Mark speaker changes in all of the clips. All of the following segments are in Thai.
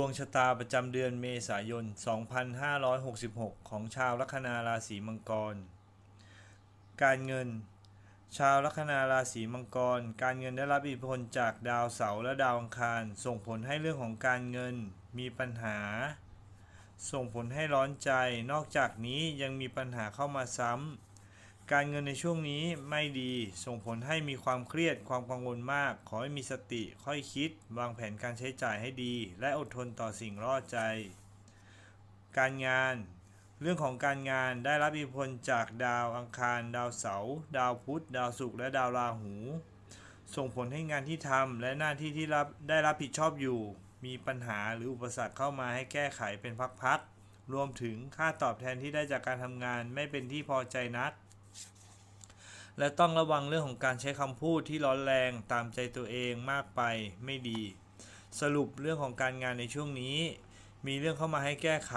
Speaker 1: วงชะตาประจำเดือนเมษายน 2566 ของชาวลัคนาราศีมังกร การเงิน ชาวลัคนาราศีมังกร การเงินได้รับอิทธิพลจากดาวเสาร์และดาวอังคาร ส่งผลให้เรื่องของการเงินมีปัญหา ส่งผลให้ร้อนใจ นอกจากนี้ยังมีปัญหาเข้ามาซ้ำ การเงินในช่วงนี้ไม่ดีส่งผลให้มีความเครียดความกังวลมาก ขอให้มีสติ ค่อยคิด วางแผนการใช้จ่ายให้ดี และอดทนต่อสิ่งรอดใจ การงาน เรื่องของการงานได้รับอิทธิพลจากดาวอังคาร ดาวเสาร์ดาวพุธดาวศุกร์และดาวราหู ส่งผลให้งานที่ทำและหน้าที่ที่รับได้รับผิดชอบอยู่ มีปัญหาหรืออุปสรรคเข้ามาให้แก้ไขเป็นพักๆรวมถึงค่าตอบแทนที่ได้จากการทำงานไม่เป็นที่พอใจนัก และต้องระวังเรื่องของการใช้คำพูดที่ร้อนแรงตามใจตัวเองมากไปไม่ดี สรุปเรื่องของการงานในช่วงนี้ มีเรื่องเข้ามาให้แก้ไข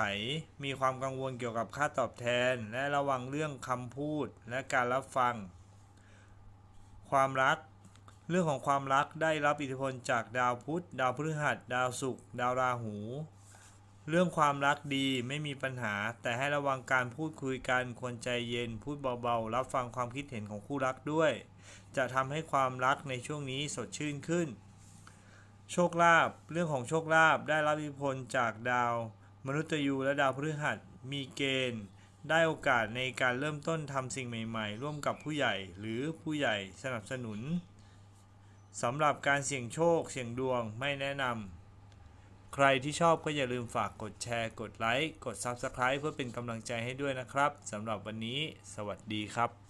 Speaker 1: มีความกังวลเกี่ยวกับค่าตอบแทน และระวังเรื่องคำพูดและการรับฟัง ความรัก เรื่องของความรักได้รับอิทธิพลจากดาวพุธ ดาวพฤหัส ดาวศุกร์ ดาวราหู เรื่องความรักดีไม่มีปัญหา แต่ให้ระวังการพูดคุยกันควรใจเย็น พูดเบาๆ รับฟังความคิดเห็นของคู่รักด้วย จะทำให้ความรักในช่วงนี้สดชื่นขึ้น โชคลาภเรื่องของโชคลาภได้รับอิทธิพลจากดาว มนุษย์ยูและดาวพฤหัสมีเกณฑ์ ได้โอกาสในการเริ่มต้นทำสิ่งใหม่ๆ ร่วมกับผู้ใหญ่หรือผู้ใหญ่สนับสนุนสำหรับการเสี่ยงโชคเสี่ยงดวงไม่แนะนำ รที่ชอบก็อย่าลืมฝากกดแชร์ กดไลค์ กด Subscribe เพื่อเป็นกำลังใจให้ด้วยนะครับสำหรับวันนี้ สวัสดีครับ